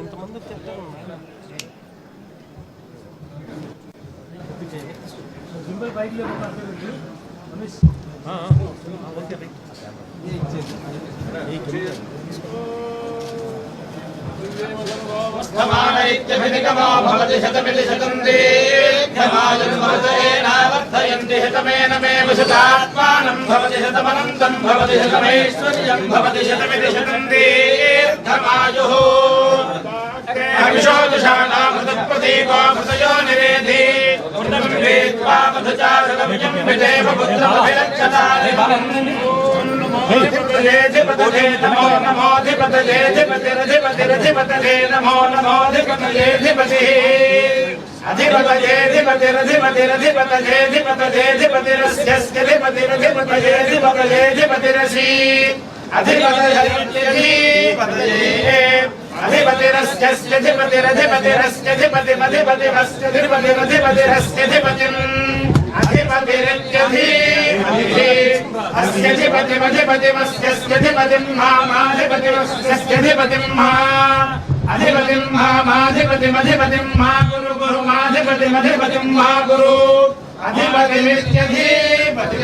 ఇంతమంది చెప్తాను symbol bike లేకుండా రమేష్. ఓకే స్థమానైత్యభినిగమో భవతి శతమితి శతం దీర్ఘమాయుర్మరుదేనావర్ధయంతి శతమేన మే వశతాత్మానం భవతి శతమనంతం భవతి శతమైశ్వర్యం భవతి శతమితి శతం దీర్ఘమాయుః అవిశోదశానామృతప్రదీపో మృతయో నిరేధి ఉన్నం వేత్వా మధుచారుగమిజం విదేవ పుత్రమభిరక్షతాని అధిపతయే నమో నమోధిపతయే ధిపతిరధిపతిరధిపతయే నమో నమోధిపతయే अधिपतिरधिपतिरधिपतिरधिपतिरधिपतिरधिपतिरधिपतिरधिपतिरधिपतिरधिपतिरधिपतिरधिपतिरसि अधिपतिरधिपतिरधिपतिरधिपतिरधिपतिरसि अधिपतिरस्यधिपतिरधिपतिरस्यधिपतिरधिपतिरस्यधिपतिम् अधिपतिरत्यधि अधिपतिमधिपतिमस्यधिपतिम् मा माधिपतिमस्यधिपतिम् मा। अधिप ధిపతిమధిపతిమస్య ధిపతిరధిపతిరస్య ధిపతిం అధిపతిరత్యధీమధిపతి అస్యధిపతిమధిపతిమస్యధిపతిం మామాధిపతిమస్యధిపతిం మా అధిపతిం మామాధిపతిమధిపతిం మా గురు గురు మాధిపతిమధిపతిం మా గురు అధిపతిమిత్యధీపతిం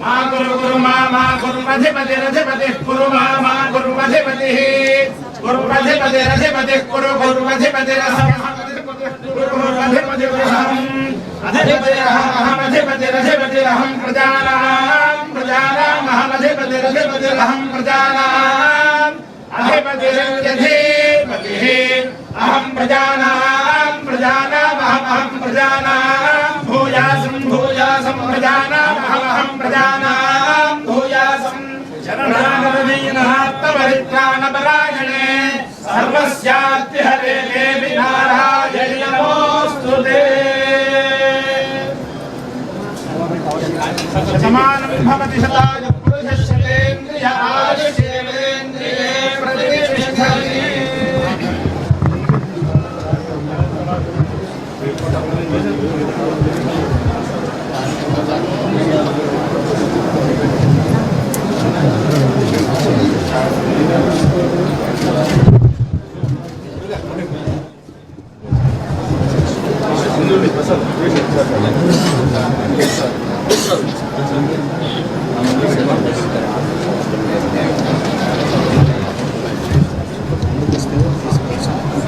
మా గురు గురు మా మా గురుమధిపతిరధిపతి కురు మా మా గురుమధిపతి గురుమధిపతిరధిపతి కురు గురుమధిపతిరహం అధిపతిరహం ప్రజానాం ప్రజానామహమధిపతిరధిపతిరహం ప్రజానాం అధిపతిరత్యధిపతిః అహం ప్రజానాం ప్రజానామహమహం ప్రజానాం భూయాసం భూయాసం ప్రజానామహమహం ప్రజానాం భూయాసం శరణాగతదీనాత్మపరిత్రాణపరాయణే సర్వస్యాత్తి హరే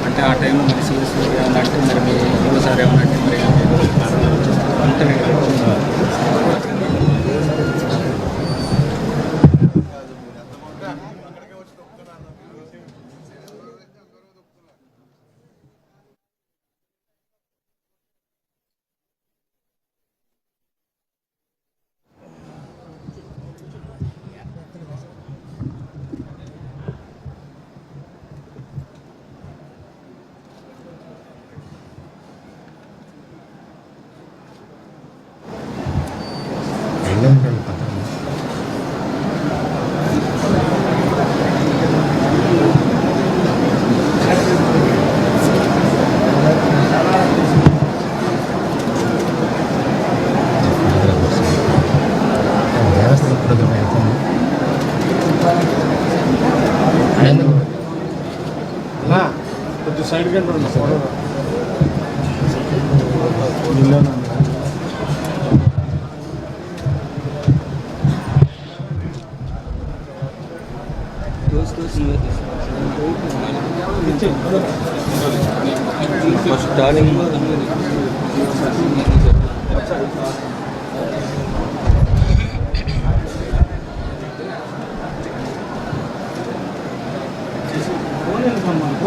అంటే ఆ టైంలో మరి సీరియస్ ఏమన్నా అంటే మరి మీ ఒకసారి ఏమన్నా అంటే మరి అంటే కొంచెం సైడ్ కంటే సార్ ఫస్ట్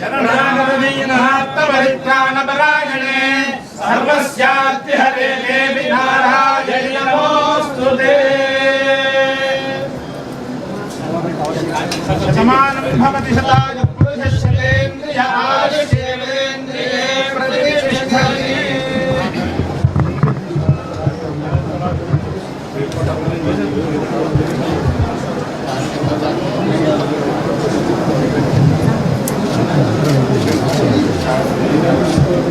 भूयासं प्रजानामहमहं प्रजानां भूयासं शरणागतदीनात्मपरित्राणपरायणे सर्वस्याद्यहरे देवि नारायणि नमोऽस्तु ते समानं भवति शताय 감사합니다.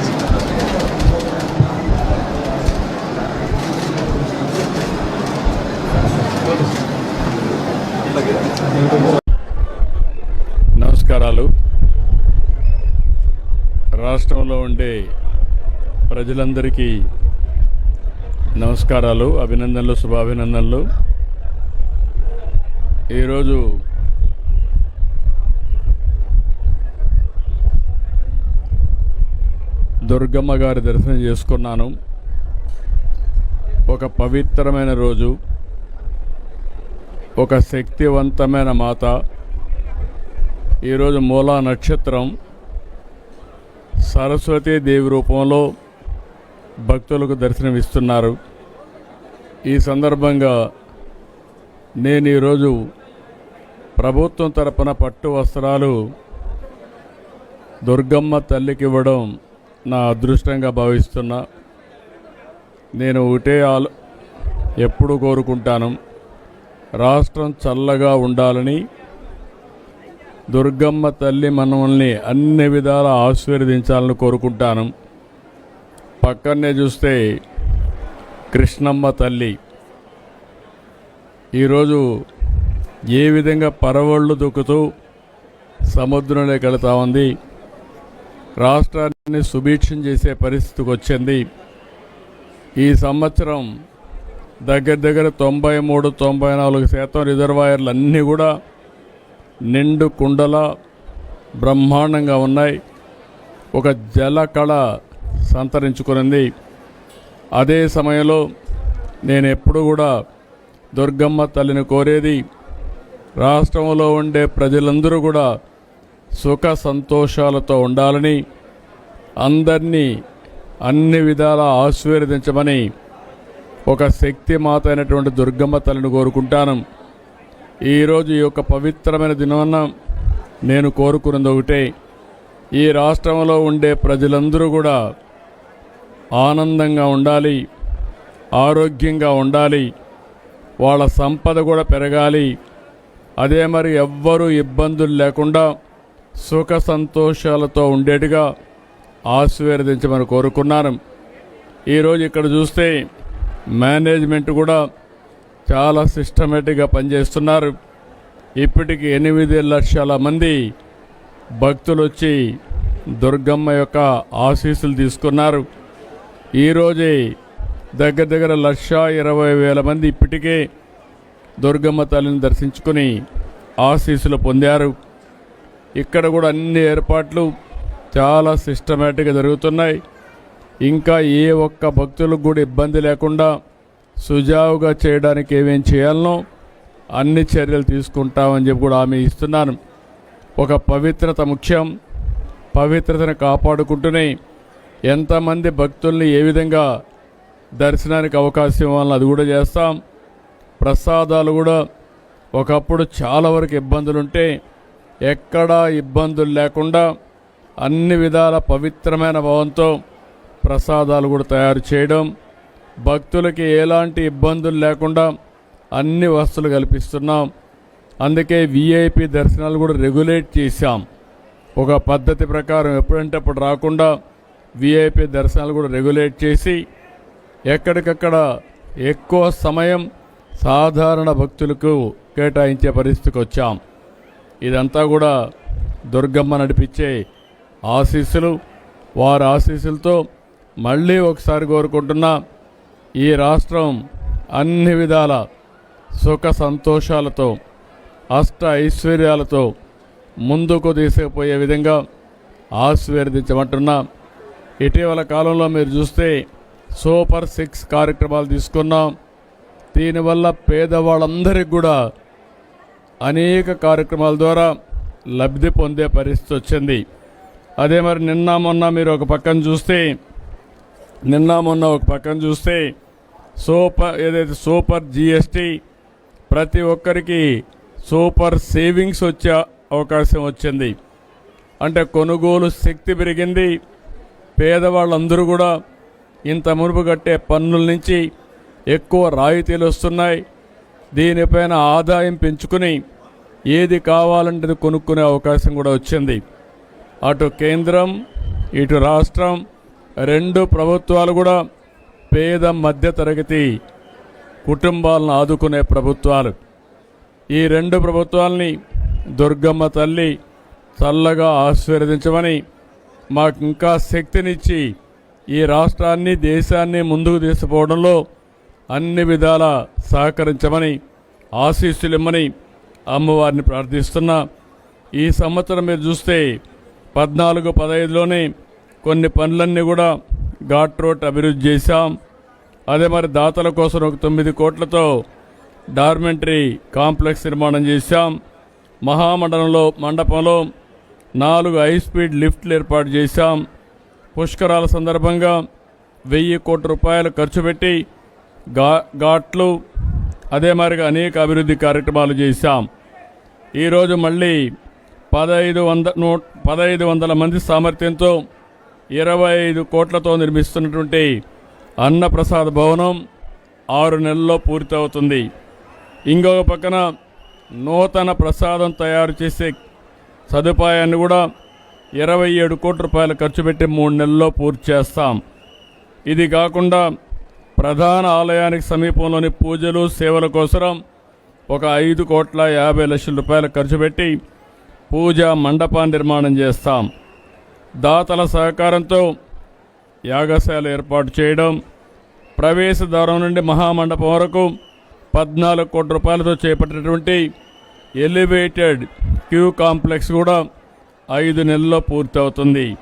నమస్కారాలు. రాష్ట్రంలో ఉండే ప్రజలందరికీ నమస్కారాలు అభినందనలు శుభాభినందనలు. ఈరోజు దుర్గమ్మ గారి దర్శనం చేసుకున్నాను. ఒక పవిత్రమైన రోజు. ఒక శక్తివంతమైన మాత. ఈరోజు మూలా నక్షత్రం సరస్వతీ దేవి రూపంలో భక్తులకు దర్శనమిస్తున్నారు. ఈ సందర్భంగా నేను ఈరోజు ప్రభుత్వం తరపున పట్టు వస్త్రాలు దుర్గమ్మ తల్లికి ఇవ్వడం నా అదృష్టంగా భావిస్తున్నా. నేను ఒకటే ఆలో ఎప్పుడు కోరుకుంటాను. రాష్ట్రం చల్లగా ఉండాలని దుర్గమ్మ తల్లి మనల్ని అన్ని విధాల ఆశీర్వదించాలని కోరుకుంటాను. పక్కనే చూస్తే కృష్ణమ్మ తల్లి. ఈరోజు ఏ విధంగా పరవళ్ళు దొక్కుతూ సముద్రంలోకి వెళుతూ ఉంది రాష్ట్రాన్ని సుభిక్షం చేసే పరిస్థితికి వచ్చింది. ఈ సంవత్సరం దగ్గర దగ్గర తొంభై మూడు తొంభై నాలుగు శాతం రిజర్వాయర్లు అన్నీ కూడా నిండు కుండల బ్రహ్మాండంగా ఉన్నాయి. ఒక జల కళ సంతరించుకునింది. అదే సమయంలో నేను ఎప్పుడు కూడా దుర్గమ్మ తల్లిని కోరేది రాష్ట్రంలో ఉండే ప్రజలందరూ కూడా సుఖ సంతోషాలతో ఉండాలని అందరినీ అన్ని విధాలా ఆశీర్వదించమని ఒక శక్తి మాత అయినటువంటి దుర్గమ్మ తల్లిని కోరుకుంటాను. ఈరోజు ఈ యొక్క పవిత్రమైన దినాన్న నేను కోరుకున్నది ఒకటే. ఈ రాష్ట్రంలో ఉండే ప్రజలందరూ కూడా ఆనందంగా ఉండాలి ఆరోగ్యంగా ఉండాలి వాళ్ళ సంపద కూడా పెరగాలి. అదే మరి ఎవ్వరూ ఇబ్బందులు లేకుండా సుఖ సంతోషాలతో ఉండేట్టుగా ఆశీర్వదించమని కోరుకున్నాను. ఈరోజు ఇక్కడ చూస్తే మేనేజ్మెంట్ కూడా చాలా సిస్టమేటిక్గా పనిచేస్తున్నారు. ఇప్పటికి ఎనిమిది లక్షల మంది భక్తులు వచ్చి దుర్గమ్మ యొక్క ఆశీస్సులు తీసుకున్నారు. ఈరోజే దగ్గర దగ్గర లక్ష ఇరవై వేల మంది ఇప్పటికే దుర్గమ్మ తల్లిని దర్శించుకుని ఆశీస్సులు పొందారు. ఇక్కడ కూడా అన్ని ఏర్పాట్లు చాలా సిస్టమేటిక్గా జరుగుతున్నాయి. ఇంకా ఏ ఒక్క భక్తులకు కూడా ఇబ్బంది లేకుండా సుజావుగా చేయడానికి ఏమేం చేయాలనో అన్ని చర్యలు తీసుకుంటామని చెప్పి కూడా ఆమె ఇస్తున్నాను. ఒక పవిత్రత ముఖ్యం. పవిత్రతను కాపాడుకుంటూనే ఎంతమంది భక్తుల్ని ఏ విధంగా దర్శనానికి అవకాశం ఇవ్వాలని అది కూడా చేస్తాం. ప్రసాదాలు కూడా ఒకప్పుడు చాలా వరకు ఇబ్బందులుంటే ఎక్కడా ఇబ్బందులు లేకుండా అన్ని విధాల పవిత్రమైన భావంతో ప్రసాదాలు కూడా తయారు చేయడం భక్తులకి ఎలాంటి ఇబ్బందులు లేకుండా అన్ని వస్తువులు కల్పిస్తున్నాం. అందుకే విఐపి దర్శనాలు కూడా రెగ్యులేట్ చేశాం. ఒక పద్ధతి ప్రకారం ఎప్పుడంటే అప్పుడు రాకుండా విఐపి దర్శనాలు కూడా రెగ్యులేట్ చేసి ఎక్కడికక్కడ ఎక్కువ సమయం సాధారణ భక్తులకు కేటాయించే పరిస్థితికి వచ్చాం. ఇదంతా కూడా దుర్గమ్మ నడిపించే ఆశీస్సులు వారి ఆశీస్సులతో మళ్ళీ ఒకసారి కోరుకుంటున్నా ఈ రాష్ట్రం అన్ని విధాల సుఖ సంతోషాలతో అష్ట ఐశ్వర్యాలతో ముందుకు తీసుకుపోయే విధంగా ఆశీర్వదించమంటున్నా. ఇటీవల కాలంలో మీరు చూస్తే సూపర్ సిక్స్ కార్యక్రమాలు తీసుకున్నాం. దీనివల్ల పేదవాళ్ళందరికీ కూడా అనేక కార్యక్రమాల ద్వారా లబ్ధి పొందే పరిస్థితి వచ్చింది. అదే మరి నిన్న మొన్న మీరు ఒక పక్కన చూస్తే నిన్న మొన్న ఒక పక్కన చూస్తే సూపర్ ఏదైతే సూపర్ జిఎస్టీ ప్రతి ఒక్కరికి సూపర్ సేవింగ్స్ వచ్చే అవకాశం వచ్చింది. అంటే కొనుగోలు శక్తి పెరిగింది. పేదవాళ్ళందరూ కూడా ఇంత మునుపు కట్టే పన్నుల నుంచి ఎక్కువ రాయితీలు వస్తున్నాయి. దీనిపైన ఆదాయం పెంచుకుని ఏది కావాలంటే కొనుక్కునే అవకాశం కూడా వచ్చింది. అటు కేంద్రం ఇటు రాష్ట్రం రెండు ప్రభుత్వాలు కూడా పేద మధ్యతరగతి కుటుంబాలను ఆదుకునే ప్రభుత్వాలు. ఈ రెండు ప్రభుత్వాల్ని దుర్గమ్మ తల్లి చల్లగా ఆశీర్వదించమని మాకు ఇంకా శక్తినిచ్చి ఈ రాష్ట్రాన్ని దేశాన్ని ముందుకు తీసుకుపోవడంలో అన్ని విధాల సహకరించమని ఆశీస్సులు ఇమ్మని అమ్మవారిని ప్రార్థిస్తున్నా. ఈ సంవత్సరం మీరు చూస్తే పద్నాలుగు పదహైదులోనే కొన్ని పనులన్నీ కూడా ఘాట్ రోడ్ అభివృద్ధి చేశాం. అదే మరి దాతల కోసం ఒక తొమ్మిది కోట్లతో డార్మెంటరీ కాంప్లెక్స్ నిర్మాణం చేశాం. మహామండలంలో మండపంలో నాలుగు హై స్పీడ్ లిఫ్ట్లు ఏర్పాటు చేశాం. పుష్కరాల సందర్భంగా వెయ్యి కోట్ల రూపాయలు ఖర్చు పెట్టి ఘా ఘాట్లు అదే మరిగా అనేక అభివృద్ధి కార్యక్రమాలు చేశాం. ఈరోజు మళ్ళీ పదహైదు వంద నూ పదహైదు వందల మంది సామర్థ్యంతో ఇరవై ఐదు కోట్లతో నిర్మిస్తున్నటువంటి అన్నప్రసాద్ భవనం ఆరు నెలల్లో పూర్తవుతుంది. ఇంకొక పక్కన నూతన ప్రసాదం తయారు చేసే సదుపాయాన్ని కూడా ఇరవై ఏడు కోట్ల రూపాయలు ఖర్చు పెట్టి మూడు నెలల్లో పూర్తి చేస్తాం. ఇది కాకుండా ప్రధాన ఆలయానికి సమీపంలోని పూజలు సేవల కోసరం ఒక ఐదు కోట్ల యాభై లక్షల రూపాయలు ఖర్చు పెట్టి పూజా మండపా నిర్మాణం చేస్తాం. దాతల సహకారంతో యాగశాల ఏర్పాటు చేయడం ప్రవేశద్వారం నుండి మహామండపం వరకు పద్నాలుగు కోట్ల రూపాయలతో చేపట్టినటువంటి ఎలివేటెడ్ క్యూ కాంప్లెక్స్ కూడా ఐదు నెలల్లో పూర్తవుతుంది.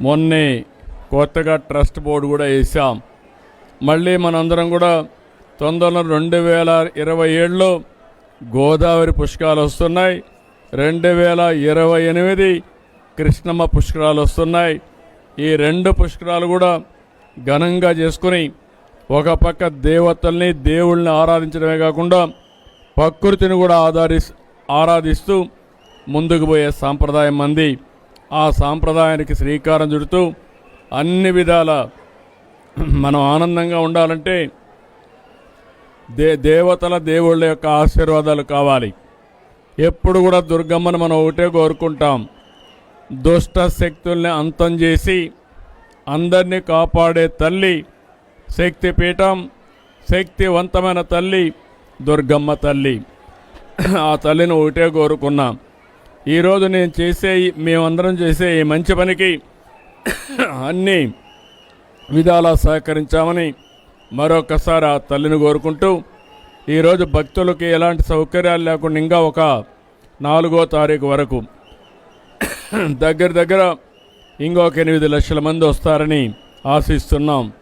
మొన్నే కొత్తగా ట్రస్ట్ బోర్డు కూడా వేసాం మళ్ళీ మనందరం కూడా తొందరలో రెండు వేల ఇరవై ఏడులో గోదావరి పుష్కాలు వస్తున్నాయి. రెండు వేల ఇరవై ఎనిమిది కృష్ణమ్మ పుష్కరాలు వస్తున్నాయి. ఈ రెండు పుష్కరాలు కూడా ఘనంగా చేసుకుని ఒక పక్క దేవతల్ని దేవుళ్ళని ఆరాధించడమే కాకుండా ప్రకృతిని కూడా ఆధారి ఆరాధిస్తూ ముందుకు పోయే సాంప్రదాయం మంది. ఆ సాంప్రదాయానికి శ్రీకారం చుడుతూ అన్ని విధాల మనం ఆనందంగా ఉండాలంటే దే దేవతల దేవుళ్ళ యొక్క ఆశీర్వాదాలు కావాలి. ఎప్పుడు కూడా దుర్గమ్మను మనం ఒకటే కోరుకుంటాం. దుష్ట శక్తుల్ని అంతం చేసి అందరినీ కాపాడే తల్లి శక్తిపీఠం శక్తివంతమైన తల్లి దుర్గమ్మ తల్లి. ఆ తల్లిని ఒకటే కోరుకున్నాం. ఈరోజు నేను చేసే మేమందరం చేసే ఈ మంచి పనికి అన్నీ విధాలా సహకరించామని మరొకసారి ఆ తల్లిని కోరుకుంటూ ఈరోజు భక్తులకి ఎలాంటి సౌకర్యాలు లేకుండా ఇంకా ఒక నాలుగో తారీఖు వరకు దగ్గర దగ్గర ఇంకొక ఎనిమిది లక్షల మంది వస్తారని ఆశిస్తున్నాం.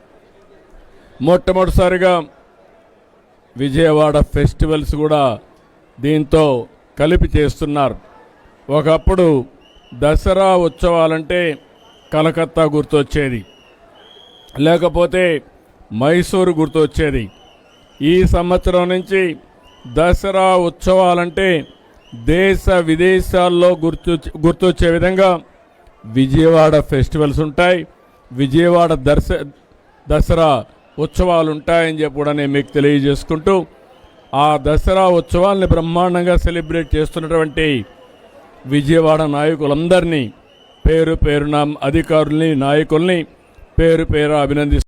మొట్టమొదటిసారిగా విజయవాడ ఫెస్టివల్స్ కూడా దీంతో కలిపి చేస్తున్నారు. ఒకప్పుడు దసరా ఉత్సవాలంటే కలకత్తా గుర్తొచ్చేది. లేకపోతే మైసూరు గుర్తొచ్చేది. ఈ సంవత్సరం నుంచి దసరా ఉత్సవాలంటే దేశ విదేశాల్లో గుర్తు గుర్తొచ్చే విధంగా విజయవాడ ఫెస్టివల్స్ ఉంటాయి. విజయవాడ దర్శ దసరా ఉత్సవాలు ఉంటాయని చెప్పి కూడా నేను మీకు తెలియజేసుకుంటూ ఆ దసరా ఉత్సవాల్ని బ్రహ్మాండంగా సెలబ్రేట్ చేస్తున్నటువంటి విజయవాడ నాయకులందరినీ పేరు పేరున అధికారుల్ని నాయకుల్ని పేరు పేరు అభినందిస్తున్నారు